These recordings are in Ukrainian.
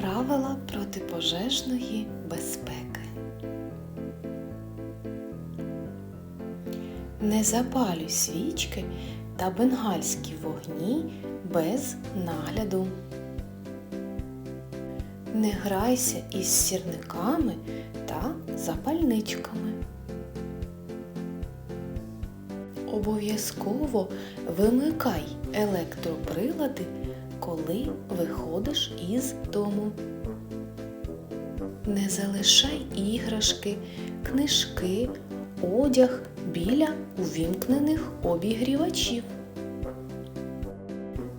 Правила протипожежної безпеки. Не запалюй свічки та бенгальські вогні без нагляду. Не грайся із сірниками та запальничками. Обов'язково вимикай електроприлади, коли виходиш із дому. Не залишай іграшки, книжки, одяг біля увімкнених обігрівачів.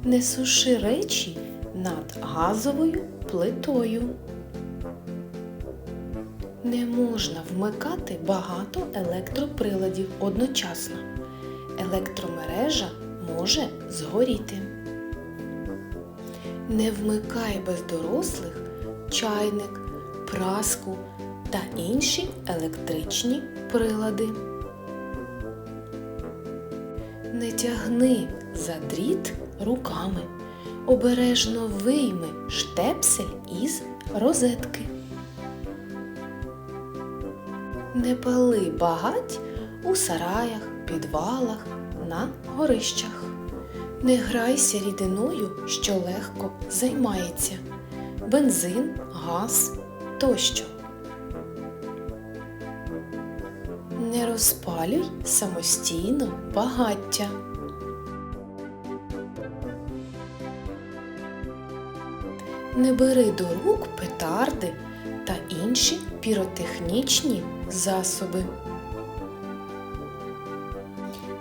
Не суши речі над газовою плитою. Не можна вмикати багато електроприладів одночасно. Електромережа може згоріти. Не вмикай без дорослих чайник, праску та інші електричні прилади. Не тягни за дріт руками. Обережно вийми штепсель із розетки. Не пали багать у сараях, підвалах, на горищах. Не грайся рідиною, що легко займається. Бензин, газ тощо. Не розпалюй самостійно багаття. Не бери до рук петарди та інші піротехнічні засоби.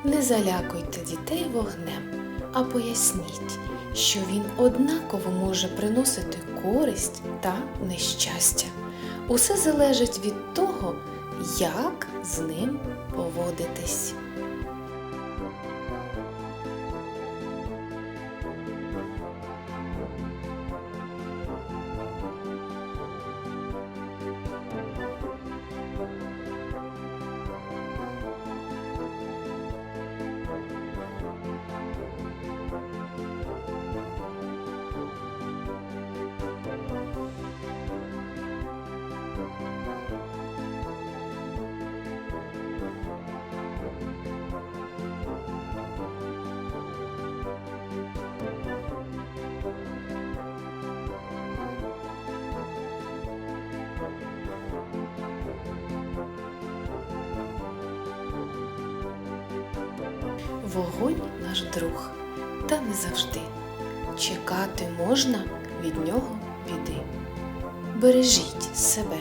Не залякуйте дітей вогнем, а поясніть, що він однаково може приносити користь та нещастя. Усе залежить від того, як з ним поводитись. Вогонь наш друг, та не завжди. Чекати можна від нього біди. Бережіть себе.